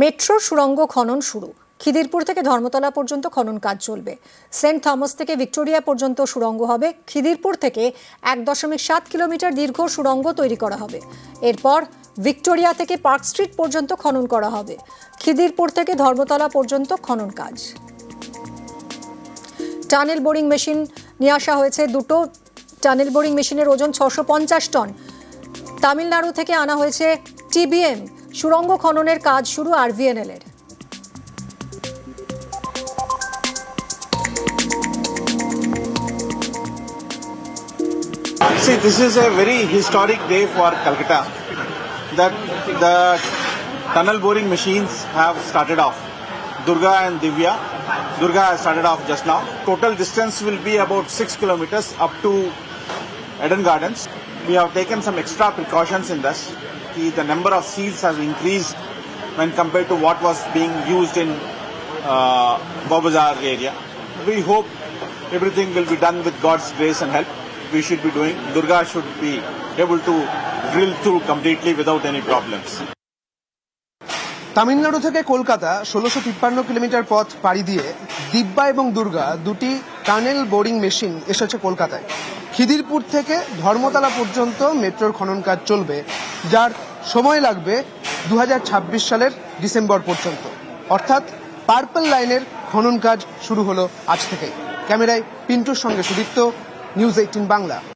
Metro সুড়ঙ্গ খনন শুরু খিদিরপুর থেকে ধর্মতলা পর্যন্ত খনন কাজ চলবে সেন্ট থমাস থেকে ভিক্টোরিয়া পর্যন্ত সুড়ঙ্গ হবে খিদিরপুর থেকে এক দশমিক সাত কিলোমিটার দীর্ঘ সুড়ঙ্গ তৈরি করা হবে এরপর ভিক্টোরিয়া থেকে পার্ক স্ট্রিট পর্যন্ত খনন করা হবে খিদিরপুর থেকে ধর্মতলা পর্যন্ত খনন কাজ টানেল বোরিং মেশিন নিয়ে আসা হয়েছে দুটো টানেল বোরিং মেশিনের ওজন ছশো টন তামিলনাড়ু থেকে আনা হয়েছে টিবিএম সুরঙ্গ খননের কাজ শুরু আরভিএনএল এর see this is a very historic day for Kolkata that the tunnel boring machines have started off Durga and Divya Durga has started off just now total distance will be about 6 km up to Eden Gardens we have taken some extra precautions in this. The, the number of seals has increased when compared to what was being used in uh, Babazar area. We hope everything will be done with God's grace and help. We should be doing. Durga should be able to drill through completely without any problems. Tamil Nadu থেকে কলকাতা ষোলোশো তিপ্পান্ন kilometre পথ পাড়ি দিয়ে দিব্যা এবং দুর্গা দুটি tunnel boring machine এসেছে কলকাতায় খিদিরপুর থেকে ধর্মতলা পর্যন্ত মেট্রোর খনন কাজ চলবে যার সময় লাগবে দু সালের ডিসেম্বর পর্যন্ত অর্থাৎ পার্পল লাইনের খনন কাজ শুরু হলো আজ থেকে ক্যামেরায় পিন্টুর সঙ্গে সুদীপ্ত নিউজ এইটিন বাংলা